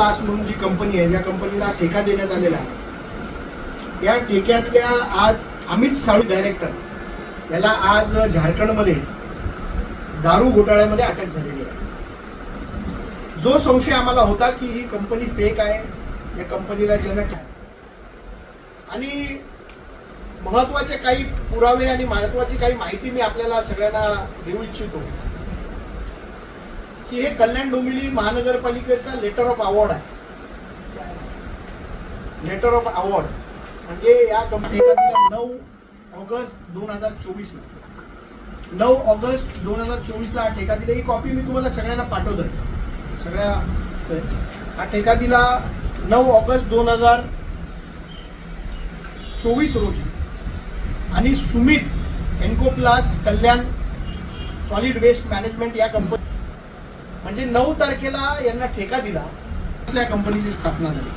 प्लास म्हणून जी कंपनी आहे या कंपनीला ठेका देण्यात आलेला आहे. या ठेक्यातल्या आज अमित साळू डायरेक्टर याला आज झारखंडमध्ये दारू घोटाळ्यामध्ये अटक झालेली आहे. जो संशय आम्हाला होता की ही कंपनी फेक आहे या कंपनीला जनक आहे आणि महत्त्वाचे काही पुरावे आणि महत्वाची काही माहिती मी आपल्याला सगळ्यांना देऊ इच्छितो. की हे कल्याण डोंबिवली महानगरपालिकेचा लेटर ऑफ अवॉर्ड आहे. लेटर ऑफ अवॉर्ड म्हणजे या कंपनीला नऊ ऑगस्ट दोन हजार चोवीस नऊ ऑगस्ट दोन हजार चोवीसला ठेका दिला ही कॉपी मी तुम्हाला सगळ्यांना पाठवतोय. सगळ्या हा ठेका दिला नऊ ऑगस्ट दोन हजार चोवीस रोजी. आणि सुमित एन्कोप्लास कल्याण सॉलिड वेस्ट मॅनेजमेंट या कंपनी म्हणजे नऊ तारखेला यांना ठेका दिला. या कंपनीची स्थापना झाली?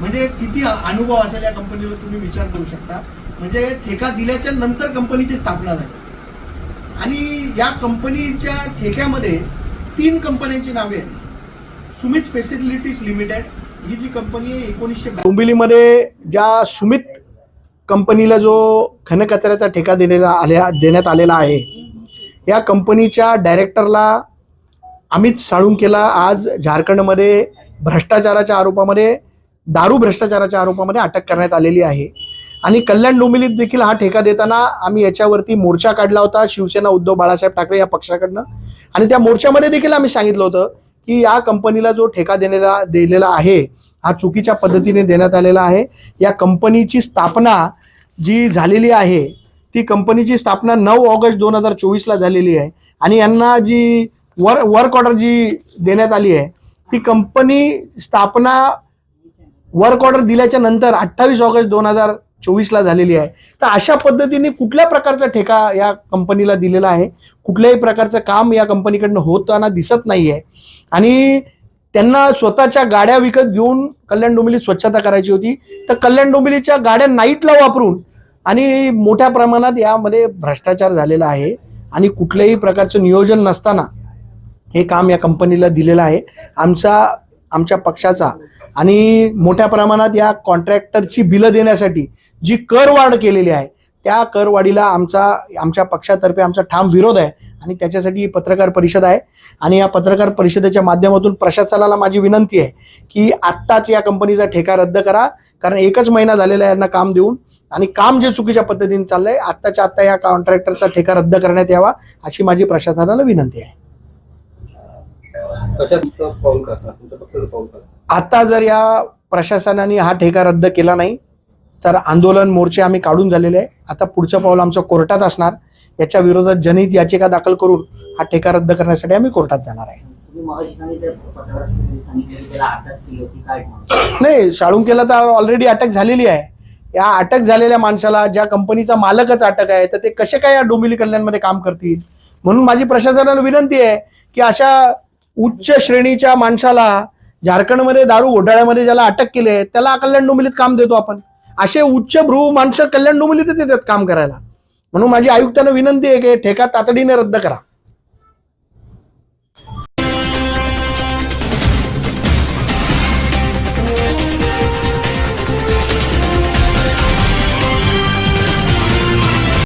म्हणजे किती अनुभव असेल या कंपनीवर तुम्ही विचार करू शकता. म्हणजे ठेका दिल्याच्या नंतर कंपनीची स्थापना झाली. आणि या कंपनीच्या ठेक्यामध्ये तीन कंपन्यांची नावे आहेत. सुमित फेसिलिटीज लिमिटेड ही जी कंपनी आहे एकोणीसशे डोंबिवलीमध्ये ज्या सुमित कंपनीला जो घनकचऱ्याचा ठेका दिलेला आल्या देण्यात आलेला आहे या कंपनीच्या डायरेक्टरला अमित साळुंकेला आज झारखंडमध्ये भ्रष्टाचाराच्या आरोपामध्ये दारू भ्रष्टाचाराच्या आरोपामध्ये अटक करण्यात आलेली आहे. आणि कल्याण डोंबिवलीत देखील हा ठेका देताना आम्ही याच्यावरती मोर्चा काढला होता शिवसेना उद्धव बाळासाहेब ठाकरे या पक्षाकडनं. आणि त्या मोर्चामध्ये देखील आम्ही सांगितलं होतं की या कंपनीला जो ठेका देण्याला दिलेला आहे हा चुकीच्या पद्धतीने देण्यात आलेला आहे. या कंपनीची स्थापना जी झालेली आहे ती कंपनीची स्थापना नऊ ऑगस्ट दोन हजार चोवीसला झालेली आहे. आणि यांना जी वर वर्क ऑर्डर जी देण्यात आली आहे ती कंपनी स्थापना वर्क ऑर्डर दिल्याच्या नंतर अठ्ठावीस ऑगस्ट दोन हजार चोवीसला झालेली आहे. तर अशा पद्धतीने कुठल्या प्रकारचा ठेका या कंपनीला दिलेला आहे? कुठल्याही प्रकारचं काम या कंपनीकडनं होताना दिसत नाही आहे आणि त्यांना स्वतःच्या गाड्या विकत घेऊन कल्याण डोंबिवलीत स्वच्छता करायची होती. तर कल्याण डोंबिवलीच्या गाड्या नाईटला वापरून आणि मोठ्या प्रमाणात यामध्ये भ्रष्टाचार झालेला आहे. आणि कुठल्याही प्रकारचं नियोजन नसताना हे काम या कंपनीला दिलेलं आहे. आमचा आमच्या पक्षाचा आणि मोठ्या प्रमाणात या कॉन्ट्रॅक्टरची बिलं देण्यासाठी जी करवाढ केलेली आहे त्या करवाढीला आमचा आमच्या पक्षातर्फे आमचा ठाम विरोध आहे आणि त्याच्यासाठी ही पत्रकार परिषद आहे. आणि या पत्रकार परिषदेच्या माध्यमातून प्रशासनाला माझी विनंती आहे की आत्ताच या कंपनीचा ठेका रद्द करा कारण एकच महिना झालेला आहे यांना काम देऊन आणि काम जे चुकीच्या पद्धतीने चाललंय आत्ताच्या आत्ता या कॉन्ट्रॅक्टरचा ठेका रद्द करण्यात यावा अशी माझी प्रशासनाला विनंती आहे. कशाचं पाऊल का असणार? तुमच्या पक्षाचं पाऊल का असणार? आता जर या प्रशासनाने हा ठेका रद्द केला नाही तर आंदोलन मोर्चे आम्ही काढून झालेले आहे. आता पुढचं पाऊल आमचं कोर्टात असणार. याच्या विरोधात जनहित याचिका दाखल करून हा ठेका रद्द करण्यासाठी आम्ही कोर्टात जाणार आहे. नाही साळुंकेला तर ऑलरेडी अटक झालेली आहे. या अटक झालेल्या माणसाला ज्या कंपनीचा मालकच अटक आहे तर ते कसे काय या डोंबिवली कल्याणमध्ये काम करतील? म्हणून माझी प्रशासनाला विनंती आहे की अशा उच्च श्रेणीच्या माणसाला झारखंडमध्ये दारू घोटाळ्यामध्ये ज्याला अटक केली आहे त्याला कल्याण डोंबिलीत काम देतो आपण. असे उच्च भ्रू माणसं कल्याण डोंबिलीतच येतात काम करायला. म्हणून माझी आयुक्तांना विनंती आहे की ठेका तातडीने रद्द करा.